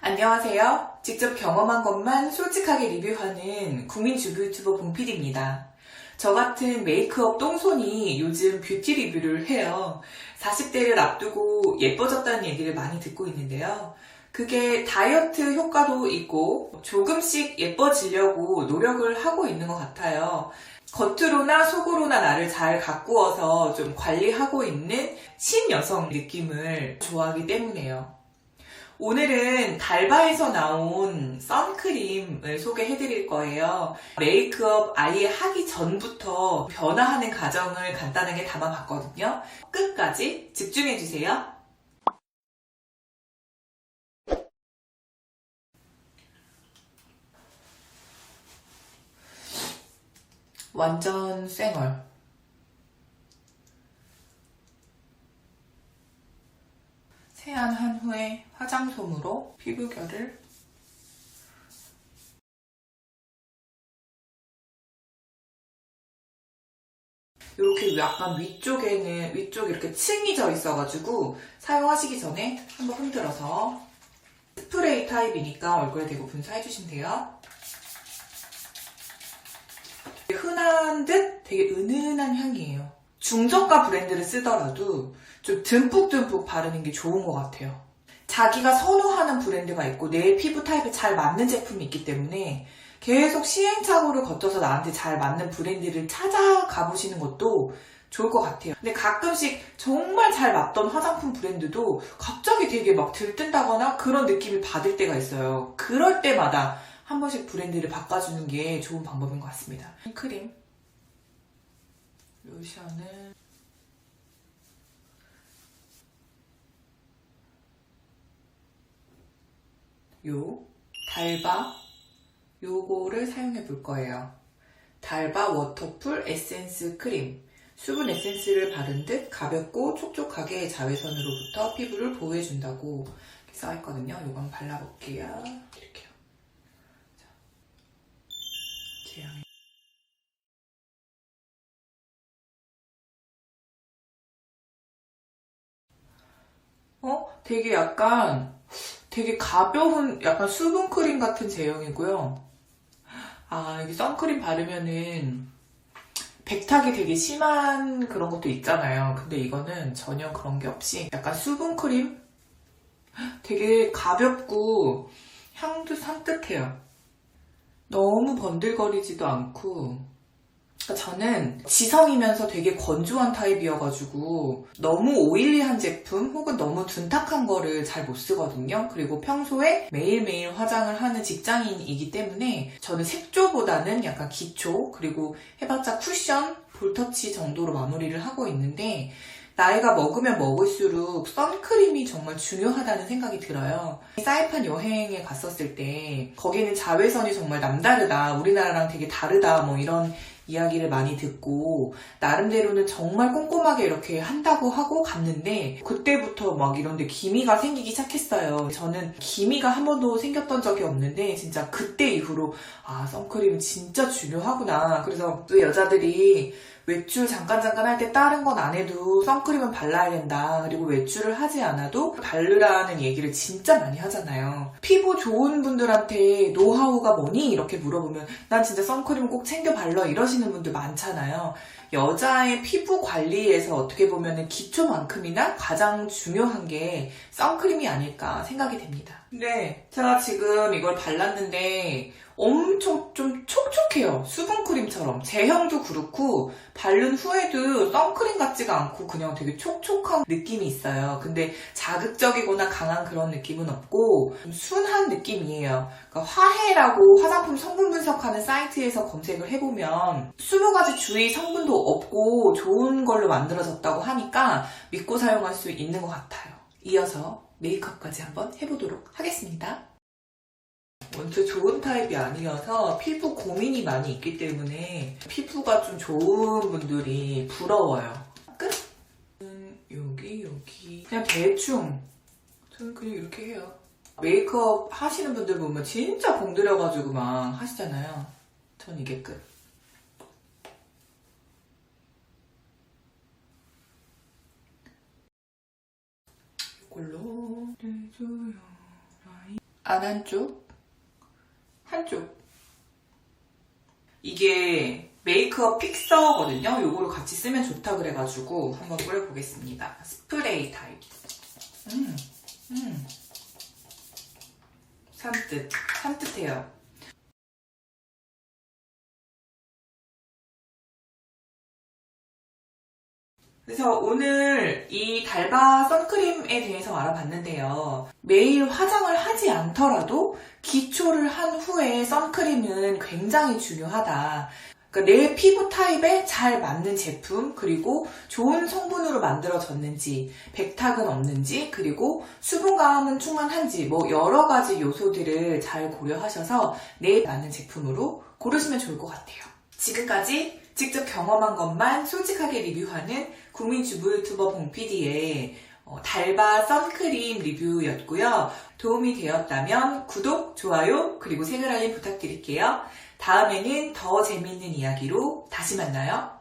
안녕하세요. 직접 경험한 것만 솔직하게 리뷰하는 국민 주부 유튜버 봉필입니다. 저 같은 메이크업 똥손이 요즘 뷰티 리뷰를 해요. 40대를 앞두고 예뻐졌다는 얘기를 많이 듣고 있는데요. 그게 다이어트 효과도 있고 조금씩 예뻐지려고 노력을 하고 있는 것 같아요. 겉으로나 속으로나 나를 잘 가꾸어서 좀 관리하고 있는 신여성 느낌을 좋아하기 때문에요. 오늘은 달바에서 나온 선크림을 소개해 드릴 거예요. 메이크업 아예 하기 전부터 변화하는 과정을 간단하게 담아 봤거든요. 끝까지 집중해 주세요. 완전 쌩얼. 후에 화장솜으로 피부결을 이렇게 약간 위쪽에는 위쪽 이렇게 층이 져 있어가지고 사용하시기 전에 한번 흔들어서 스프레이 타입이니까 얼굴에 대고 분사해주시면 돼요. 흔한 듯 되게 은은한 향이에요. 중저가 브랜드를 쓰더라도 좀 듬뿍듬뿍 바르는 게 좋은 것 같아요. 자기가 선호하는 브랜드가 있고 내 피부 타입에 잘 맞는 제품이 있기 때문에 계속 시행착오를 거쳐서 나한테 잘 맞는 브랜드를 찾아가 보시는 것도 좋을 것 같아요. 근데 가끔씩 정말 잘 맞던 화장품 브랜드도 갑자기 되게 막 들뜬다거나 그런 느낌을 받을 때가 있어요. 그럴 때마다 한 번씩 브랜드를 바꿔주는 게 좋은 방법인 것 같습니다. 크림. 로션은 요 달바 요거를 사용해 볼 거예요. 달바 워터풀 에센스 크림. 수분 에센스를 바른 듯 가볍고 촉촉하게 자외선으로부터 피부를 보호해준다고 써있거든요. 한번 발라볼게요. 이렇게요. 자, 제형이 어? 되게 약간 되게 가벼운 약간 수분 크림 같은 제형이고요. 아, 여기 선크림 바르면은 백탁이 되게 심한 그런 것도 있잖아요. 근데 이거는 전혀 그런 게 없이 약간 수분 크림? 되게 가볍고 향도 산뜻해요. 너무 번들거리지도 않고 그러니까 저는 지성이면서 되게 건조한 타입이어가지고 너무 오일리한 제품 혹은 너무 둔탁한 거를 잘 못 쓰거든요. 그리고 평소에 매일매일 화장을 하는 직장인이기 때문에 저는 색조보다는 약간 기초 그리고 해봤자 쿠션, 볼터치 정도로 마무리를 하고 있는데 나이가 먹으면 먹을수록 선크림이 정말 중요하다는 생각이 들어요. 사이판 여행에 갔었을 때 거기는 자외선이 정말 남다르다. 우리나라랑 되게 다르다. 뭐 이런 이야기를 많이 듣고 나름대로는 정말 꼼꼼하게 이렇게 한다고 하고 갔는데 그때부터 막 이런데 기미가 생기기 시작했어요. 저는 기미가 한 번도 생겼던 적이 없는데 진짜 그때 이후로 아 선크림은 진짜 중요하구나. 그래서 또 여자들이 외출 잠깐 잠깐 할 때 다른 건 안 해도 선크림은 발라야 된다. 그리고 외출을 하지 않아도 바르라는 얘기를 진짜 많이 하잖아요. 피부 좋은 분들한테 노하우가 뭐니? 이렇게 물어보면 난 진짜 선크림 꼭 챙겨 발라 이러시는 분들 많잖아요. 여자의 피부 관리에서 어떻게 보면 기초만큼이나 가장 중요한 게 선크림이 아닐까 생각이 됩니다. 네, 제가 지금 이걸 발랐는데 엄청 좀 촉촉해요. 수분크림처럼. 제형도 그렇고, 바른 후에도 선크림 같지가 않고 그냥 되게 촉촉한 느낌이 있어요. 근데 자극적이거나 강한 그런 느낌은 없고, 좀 순한 느낌이에요. 그러니까 화해라고 화장품 성분 분석하는 사이트에서 검색을 해보면, 20가지 주의 성분도 없고 좋은 걸로 만들어졌다고 하니까 믿고 사용할 수 있는 것 같아요. 이어서 메이크업까지 한번 해보도록 하겠습니다. 원체 좋은 타입이 아니어서 피부 고민이 많이 있기 때문에 피부가 좀 좋은 분들이 부러워요. 끝? 음, 여기 여기 그냥 대충 저는 그냥 이렇게 해요. 메이크업 하시는 분들 보면 진짜 공들여가지고 막 하시잖아요. 전 이게 끝. 이걸로 해줘요. 안 한쪽, 한쪽. 이게 메이크업 픽서거든요. 요거로 같이 쓰면 좋다 그래가지고 한번 뿌려보겠습니다. 스프레이 타입. 음, 음. 산뜻, 산뜻해요. 그래서 오늘 이 달바 선크림에 대해서 알아봤는데요. 매일 화장을 하지 않더라도 기초를 한 후에 선크림은 굉장히 중요하다. 그러니까 내 피부 타입에 잘 맞는 제품, 그리고 좋은 성분으로 만들어졌는지, 백탁은 없는지, 그리고 수분감은 충만한지, 뭐 여러 가지 요소들을 잘 고려하셔서 내 맞는 제품으로 고르시면 좋을 것 같아요. 지금까지 직접 경험한 것만 솔직하게 리뷰하는 국민주부 유튜버 봉PD의 어, 달바 선크림 리뷰였고요. 도움이 되었다면 구독, 좋아요, 그리고 색을 알림 부탁드릴게요. 다음에는 더 재밌는 이야기로 다시 만나요.